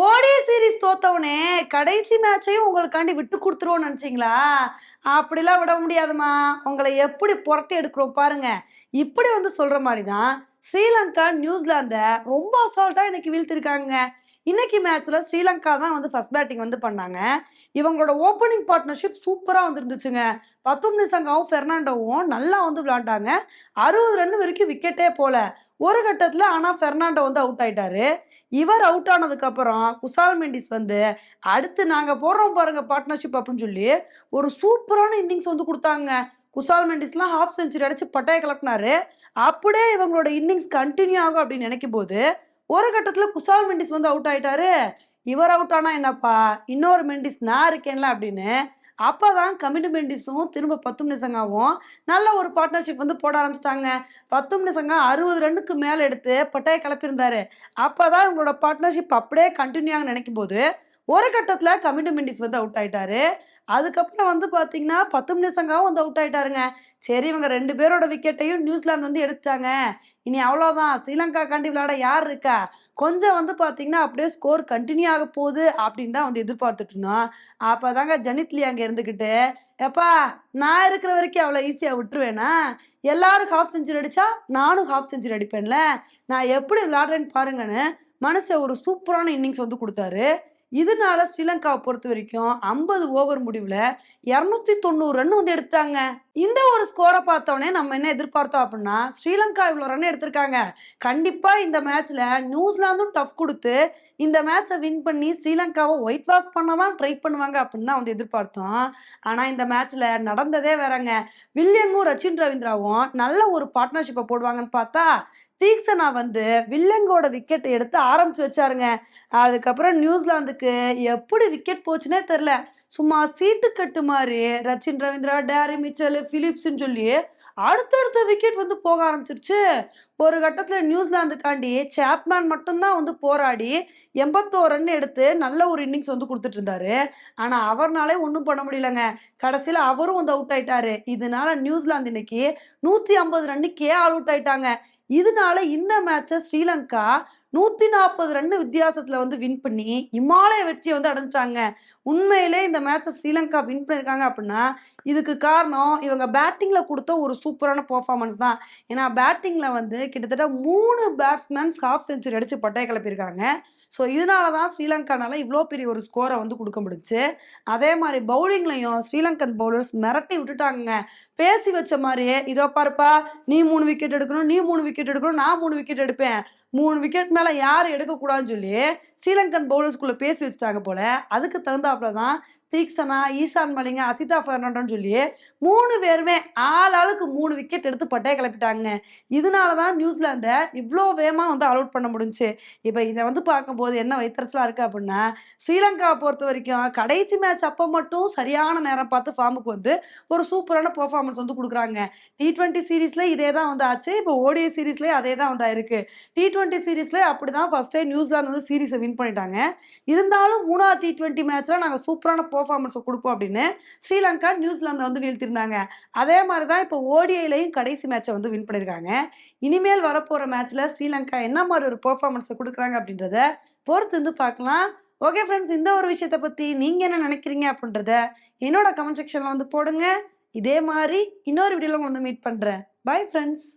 ஓடிய சீரிஸ் தோத்தவனே கடைசி மேட்சையும் உங்களுக்காண்டி விட்டு கொடுத்துருவோம்னு நினச்சிங்களா? அப்படிலாம் விட முடியாதும்மா. உங்களை எப்படி புரட்டி எடுக்கிறோம் பாருங்க. இப்படி வந்து சொல்கிற மாதிரி தான் ஸ்ரீலங்கா நியூசிலாந்தை ரொம்ப அசால்ட்டாக இன்னைக்கு வீழ்த்திருக்காங்க. இன்னைக்கு மேட்ச்ல ஸ்ரீலங்கா தான் வந்து ஃபர்ஸ்ட் பேட்டிங் வந்து பண்ணாங்க. இவங்களோட ஓப்பனிங் பார்ட்னர்ஷிப் சூப்பராக வந்துருந்துச்சுங்க. பத்தும் நிசங்காவும் ஃபெர்னாண்டோவும் நல்லா வந்து விளாண்டாங்க அறுபது ரன் வரைக்கும் விக்கெட்டே போல. ஒரு கட்டத்தில் ஆனால் ஃபெர்னாண்டோ வந்து அவுட் ஆயிட்டாரு. இவர் அவுட் ஆனதுக்கப்புறம் குசால் மெண்டிஸ் வந்து அடுத்து நாங்கள் போடுறோம் பாருங்க பார்ட்னர்ஷிப் அப்படின்னு சொல்லி ஒரு சூப்பரான இன்னிங்ஸ் வந்து கொடுத்தாங்க. குசால் மெண்டிஸ்லாம் ஹாஃப் செஞ்சுரி அடிச்சு பட்டைய கிளப்பினாரு அப்படியே இவங்களோட இன்னிங்ஸ் கண்டினியூ ஆகும் அப்படின்னு நினைக்கும் போது ஒரு கட்டத்தில் குசால் மெண்டிஸ் வந்து அவுட் ஆயிட்டாரு. இவர் அவுட் ஆனால் என்னப்பா? இன்னொரு மெண்டிஸ் நான் இருக்கேன்ல அப்படின்னு அப்போ தான் கமிட்டு மெண்டிஸும் திரும்ப பத்தும் நிசங்காவும் நல்ல ஒரு பார்ட்னர்ஷிப் வந்து போட ஆரம்பிச்சிட்டாங்க. பத்தும் நிசங்கா அறுபது ரன்னுக்கு மேலே எடுத்து பட்டைய கிளப்பியிருந்தாரு அப்பதான் இவங்களோட பார்ட்னர்ஷிப் அப்படியே கண்டினியூ ஆக நினைக்கும் போது ஒரு கட்டத்தில் கமிட்டு வந்து அவுட் ஆயிட்டாரு. அதுக்கப்புறம் வந்து பார்த்தீங்கன்னா பத்து நிமிஷங்காவும் வந்து அவுட் ஆயிட்டாருங்க. சரி இவங்க ரெண்டு பேரோட விக்கெட்டையும் நியூசிலாந்து வந்து எடுத்துட்டாங்க. இனி அவ்வளோதான் ஸ்ரீலங்கா காண்டி விளையாட யார் இருக்கா? கொஞ்சம் வந்து பார்த்தீங்கன்னா அப்படியே ஸ்கோர் கண்டினியூ ஆக போகுது அப்படின்னு தான் வந்து எதிர்பார்த்துட்டு இருந்தோம். அப்போ தாங்க ஜனித்லி அங்கே இருந்துக்கிட்டு எப்பா நான் இருக்கிற வரைக்கும் அவ்வளோ ஈஸியாக விட்டுருவேனா? எல்லாரும் ஹாஃப் செஞ்சுரி அடித்தா நானும் ஹாஃப் செஞ்சுரி அடிப்பேன்ல. நான் எப்படி விளாட்றேன்னு பாருங்கன்னு மனசை ஒரு சூப்பரான இன்னிங்ஸ் வந்து கொடுத்தாரு. இதனால ஸ்ரீலங்காவை பொறுத்த வரைக்கும் ஐம்பது ஓவர் முடிவில் இரநூத்தி தொண்ணூறு ரன் வந்து எடுத்தாங்க இந்த ஒரு ஸ்கோரை பார்த்தோன்னே நம்ம என்ன எதிர்பார்த்தோம் அப்படின்னா ஸ்ரீலங்கா இவ்வளோ ரன் எடுத்திருக்காங்க. கண்டிப்பாக இந்த மேட்ச்சில் நியூசிலாந்தும் டஃப் கொடுத்து இந்த மேட்சை வின் பண்ணி ஸ்ரீலங்காவை ஒயிட் வாஷ் பண்ண தான் ட்ரை பண்ணுவாங்க அப்படின்னு தான் வந்து எதிர்பார்த்தோம். ஆனால் இந்த மேட்ச்சில் நடந்ததே வேறங்க. வில்லியங்கும் ரச்சின் ரவீந்திராவும் நல்ல ஒரு பார்ட்னர்ஷிப்பை போடுவாங்கன்னு பார்த்தா தீக்ஷனா வந்து வில்லங்கோட விக்கெட் எடுத்து ஆரம்பிச்சு வச்சாருங்க. அதுக்கப்புறம் நியூசிலாந்துக்கு எப்படி விக்கெட் போச்சுன்னே தெரில சும்மா சீட்டு கட்டு மாதிரி ரச்சின் ரவீந்திரா டேரி மிச்சல் பிலிப்ஸ்ன்னு சொல்லி அடுத்தடுத்த விக்கெட் வந்து போக ஆரம்பிச்சிருச்சு. ஒரு கட்டத்தில் நியூசிலாந்துக்காண்டி சாப்மேன் மட்டும்தான் வந்து போராடி எண்பத்தோரு ரன் எடுத்து நல்ல ஒரு இன்னிங்ஸ் வந்து கொடுத்துட்டு இருந்தாரு. ஆனால் அவர்னாலே ஒன்றும் பண்ண முடியலங்க. கடைசியில் அவரும் வந்து அவுட் ஆயிட்டாரு. இதனால நியூசிலாந்து இன்னைக்கு நூற்றி ஐம்பது ரன்னுக்கே ஆல் அவுட் ஆயிட்டாங்க. இதனால இந்த மேட்சை ஸ்ரீலங்கா நூற்றி நாற்பது ரன் வித்தியாசத்தில் வந்து வின் பண்ணி இமாலய வெற்றியை வந்து அடைஞ்சிட்டாங்க. உண்மையிலே இந்த மேட்சை ஸ்ரீலங்கா வின் பண்ணியிருக்காங்க அப்படின்னா இதுக்கு காரணம் இவங்க பேட்டிங்கில் கொடுத்த ஒரு சூப்பரான பர்ஃபார்மன்ஸ் தான். ஏன்னா பேட்டிங்கில் வந்து கிட்டத்தட்ட மூணு பேட்ஸ்மேன்ஸ் ஹாஃப் செஞ்சுரி அடித்து பட்டைய கிளப்பியிருக்காங்க. ஸோ இதனால தான் ஸ்ரீலங்கானால இவ்வளோ பெரிய ஒரு ஸ்கோரை வந்து கொடுக்க முடிச்சு அதே மாதிரி பவுலிங்லையும் ஸ்ரீலங்கன் பவுலர்ஸ் மிரட்டி விட்டுட்டாங்க பேசி வச்ச மாதிரியே இதோ பாருப்பா நீ மூணு விக்கெட் எடுக்கணும் நீ மூணு விக்கெட் எடுக்கணும் நான் மூணு விக்கெட் எடுப்பேன். மூணு விக்கெட் மேலே யார் எடுக்கக்கூடாதுன்னு சொல்லி ஸ்ரீலங்கன் பவுலர்ஸ்குள்ளே பேசி வச்சுட்டாங்க போல. அதுக்கு தகுந்தாப்புல தான் தீக்ஷனா ஈசான் மலிங்க அசிதா ஃபெர்னாண்டோன்னு சொல்லி மூணு பேருமே ஆள் ஆளுக்கு மூணு விக்கெட் எடுத்து பட்டையை கிளப்பிட்டாங்க. இதனால தான் நியூசிலாந்தை இவ்வளோ வேகமாக வந்து அலோட் பண்ண முடிஞ்சுச்சு இப்போ இதை வந்து பார்க்கும்போது என்ன வைத்தரசலாக இருக்குது அப்படின்னா ஸ்ரீலங்காவை பொறுத்த வரைக்கும் கடைசி மேட்ச் அப்போ மட்டும் சரியான நேரம் பார்த்து ஃபார்முக்கு வந்து ஒரு சூப்பரான பர்ஃபார்மன்ஸ் வந்து கொடுக்குறாங்க. டி ட்வெண்ட்டி சீரீஸில் இதே தான் வந்து ஆச்சு. இப்போ ஓடிஏ சீரீஸ்லேயே அதே தான் வந்து ஆயிருக்கு. டி டுவெண்ட்டி சீரீஸ்லேயே அப்படி தான் ஃபஸ்ட் டைம் நியூசிலாந்து வந்து சீரீஸை வின் பண்ணிட்டாங்க. இருந்தாலும் மூணாவது டி டுவெண்ட்டி மேட்ச்சில் நாங்கள் சூப்பரான பர்ஃபார்மன்ஸை கொடுப்போம் அப்படின்னு ஸ்ரீலங்கா நியூசிலாந்தை வந்து வீழ்த்திருந்தாங்க. அதே மாதிரி தான் இப்போ ஓடிஐலையும் கடைசி மேட்சை வந்து வின் பண்ணியிருக்காங்க இனிமேல் வரப்போகிற மேட்ச்சில் ஸ்ரீலங்கா என்ன மாதிரி ஒரு பர்ஃபார்மன்ஸை கொடுக்குறாங்க அப்படின்றத பொறுத்து வந்து பார்க்கலாம். ஓகே ஃப்ரெண்ட்ஸ் இந்த ஒரு விஷயத்தை பற்றி நீங்கள் என்ன நினைக்கிறீங்க அப்படின்றத என்னோட கமெண்ட் செக்ஷனில் வந்து போடுங்க. இதே மாதிரி இன்னொரு வீடியோவில் உங்களை வந்து மீட் பண்ணுறேன் பை ஃப்ரெண்ட்ஸ்